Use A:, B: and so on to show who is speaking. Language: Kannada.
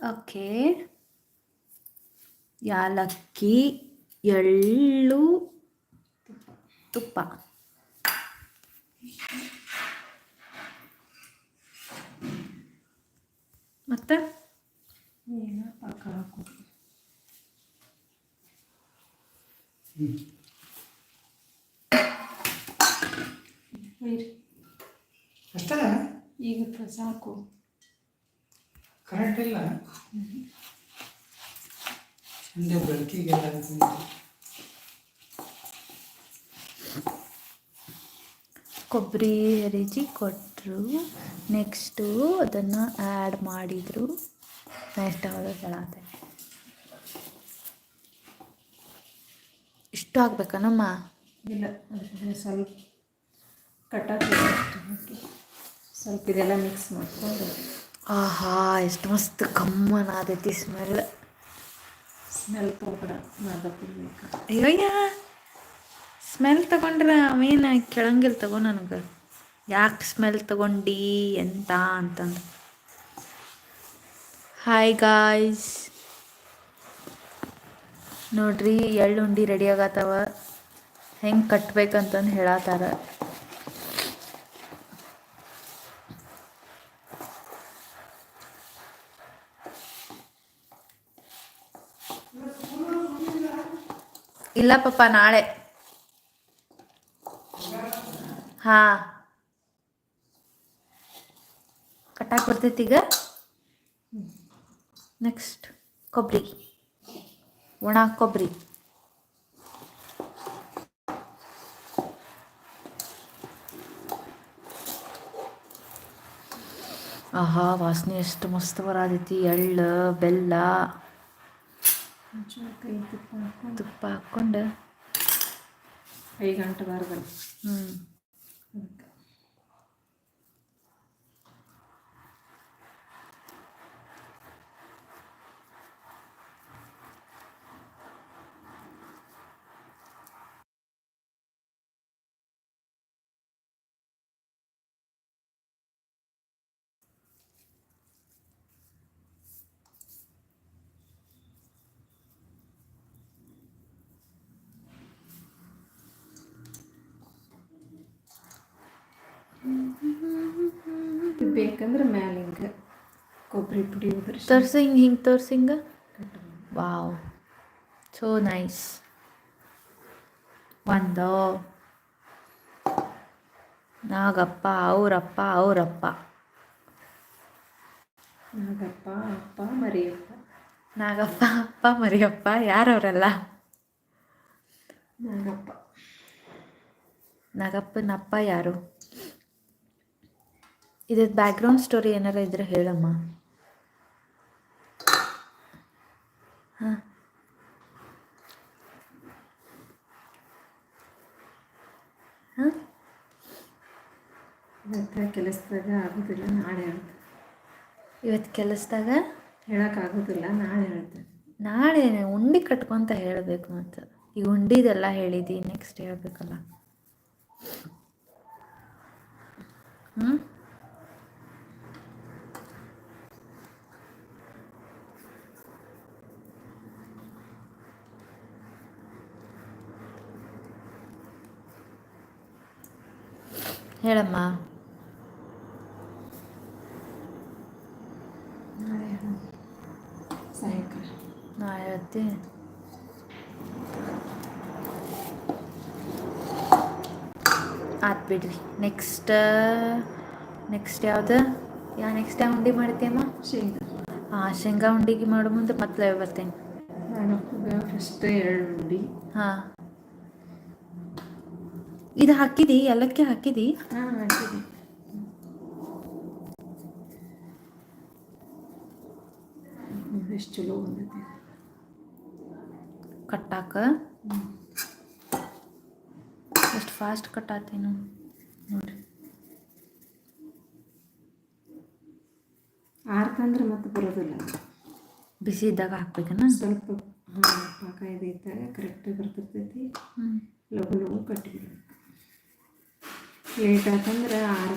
A: ಓಕೆ. ಯಾಲಕ್ಕಿ ಎಳ್ಳು ತುಪ್ಪ. ಮತ್ತೆ?
B: ಏನು ಪಾಕ ಹಾಕು ಈಗ ಸಾಕು
C: ಕರೆಂಟ್ ಇಲ್ಲ ಚಂದ ಬೆಳಕಿಗೆಲ್ಲ.
A: ಕೊಬ್ಬರಿ ಹೆರಿಜಿ ಕೊಟ್ಟರು ನೆಕ್ಸ್ಟು ಅದನ್ನು ಆ್ಯಡ್ ಮಾಡಿದರು. ನೆಕ್ಸ್ಟ್ ಅವರು ಹೇಳತ್ತೆ? ಇಷ್ಟು ಹಾಕ್ಬೇಕನಮ್ಮ
B: ಇಲ್ಲ ಸ್ವಲ್ಪ ಕಟ್ಟಾಕಿ ಹಾಕಿ ಸ್ವಲ್ಪ ಇದೆಲ್ಲ ಮಿಕ್ಸ್ ಮಾಡ್ಕೊಂಡು.
A: ಆಹಾ ಎಷ್ಟು ಮಸ್ತ್ ಕಮ್ಮನಾದೈತಿ ಸ್ಮೆಲ್
B: ಸ್ಮೆಲ್ ಮಾಡ್ಬೇಕು
A: ಅಯ್ಯಯ್ಯ ಸ್ಮೆಲ್ ತಗೊಂಡ್ರ ಅವೇನು ಕೆಳಂಗಿಲ್ ತಗೋ ನನಗೆ. ಯಾಕೆ ಸ್ಮೆಲ್ ತಗೊಂಡಿ ಎಂತ ಅಂತಂದ್ರೆ ಹಾಯ್ ಗಾಯ್ಸ್ ನೋಡ್ರಿ ಎಳ್ಳು ಉಂಡಿ ರೆಡಿ ಆಗತ್ತವ. ಹೆಂಗೆ ಕಟ್ಬೇಕಂತಂದು ಹೇಳತ್ತಾರ. ಇಲ್ಲ ಪಪ್ಪ ನಾಳೆ. ಹಾ. ಕಟ್ಟಾಕ್ ಬರ್ತೈತಿ ಈಗ. ನೆಕ್ಸ್ಟ್ ಕೊಬ್ಬರಿ ಒಣ ಕೊಬ್ಬರಿ ಆಹಾ, ವಾಸನೆ ಎಷ್ಟು ಮಸ್ತ್ ಬರತೈತಿ. ಎಳ್ಳು, ಬೆಲ್ಲ.
B: ಒಂಚೂರು ಕೈ ತುಪ್ಪ
A: ಹಾಕ್ಕೊಂಡು.
B: ಐದು ಗಂಟೆ ಬಾರ್ದಲ್ಲ
A: ಹ್ಞೂ
B: ಅದಕ್ಕೆ. ಇದು ಬೇಕಂದ್ರೆ ಮ್ಯಾಲೆ ಹಿಂಗೆ ಕೊಬ್ಬರಿ ಪುಡಿ ಉದುರಿಸಿ.
A: ತೋರ್ಸು ಹಿಂಗೆ ಹಿಂಗೆ ತೋರ್ಸಿ ಹಿಂಗೆ? ವಾವ್. ಸೋ ನೈಸ್ ಒಂದು. ನಾಗಪ್ಪ ಅವರಪ್ಪ ಅವರಪ್ಪ.
B: ನಾಗಪ್ಪ ಅಪ್ಪ ಮರಿಯಪ್ಪ.
A: ನಾಗಪ್ಪ ಅಪ್ಪ ಮರಿಯಪ್ಪ ಯಾರವರೆಲ್ಲ?
B: ನಾಗಪ್ಪ.
A: ನಾಗಪ್ಪನಪ್ಪ ಯಾರು? ಇದ್ರ ಬ್ಯಾಕ್ಗ್ರೌಂಡ್ ಸ್ಟೋರಿ ಏನಾರ ಇದ್ರೆ ಹೇಳಮ್ಮ. ಹಾಂ. ಹಾಂ?
B: ಇವತ್ತು ಕೆಲಸದಾಗ ಆಗೋದಿಲ್ಲ ನಾಳೆ ಹೇಳ್ತೆ
A: ಇವತ್ತು ಕೆಲಸದಾಗ?
B: ಹೇಳೋಕ್ಕಾಗೋದಿಲ್ಲ ನಾಳೆ ಹೇಳ್ತೆ
A: ನಾಳೆ ಉಂಡಿ ಕಟ್ಕೊಂತ ಹೇಳಬೇಕು ಅಂತ ಈಗ ಉಂಡಿದೆಲ್ಲ ಹೇಳಿದಿ ನೆಕ್ಸ್ಟ್ ಹೇಳ್ಬೇಕಲ್ಲ. ಹ್ಞೂ ಹೇಳಮ್ಮ.
B: ನಾಳೆ
A: ಹೇಳ್ತಿ ಆತ್ ಬಿಡ್ರಿ. ನೆಕ್ಸ್ಟ್ ನೆಕ್ಸ್ಟ್ ಯಾವ್ದು? ಯಾ ನೆಕ್ಸ್ಟ್ ಯಾವ ಉಂಡಿ ಮಾಡ್ತೀಯಮ್ಮ?
B: ಶೇಂಗಾ.
A: ಹಾಂ ಶೇಂಗಾ ಉಂಡಿಗೆ ಮಾಡೋ ಮುಂದೆ ಮತ್ತೆ ಬರ್ತೇನೆ
B: ನಾನು ಫಸ್ಟ್ ಎರಡು ಉಂಡಿ.
A: ಹಾಂ. ಇದು ಹಾಕಿದಿ? ಎಲ್ಲಕ್ಕೆ ಹಾಕಿದಿ?
B: ಎಷ್ಟು ಚಲೋ ಬಂದೈತಿ.
A: ಕಟ್ಟಾಕ? ಎಷ್ಟು ಫಾಸ್ಟ್ ಕಟ್ಟಾತೇನು? ನೋಡ್ರಿ.
B: ಆರ್ಕಂದ್ರೆ ಮತ್ತೆ ಬರೋದಿಲ್ಲ.
A: ಬಿಸಿ ಇದ್ದಾಗ ಹಾಕ್ಬೇಕನ್ನ
B: ಸ್ವಲ್ಪ ಹಾಂ ಪಾಕ ಇದೈತಾಗ ಕರೆಕ್ಟಾಗಿ ಬರ್ತಿರ್ತೈತಿ. ಲಘು ಲಘು ಕಟ್ಟಿಬಿಡ್ಬೇಕು ಲೇಟ್ ಆತಂದ್ರೆ ಆರು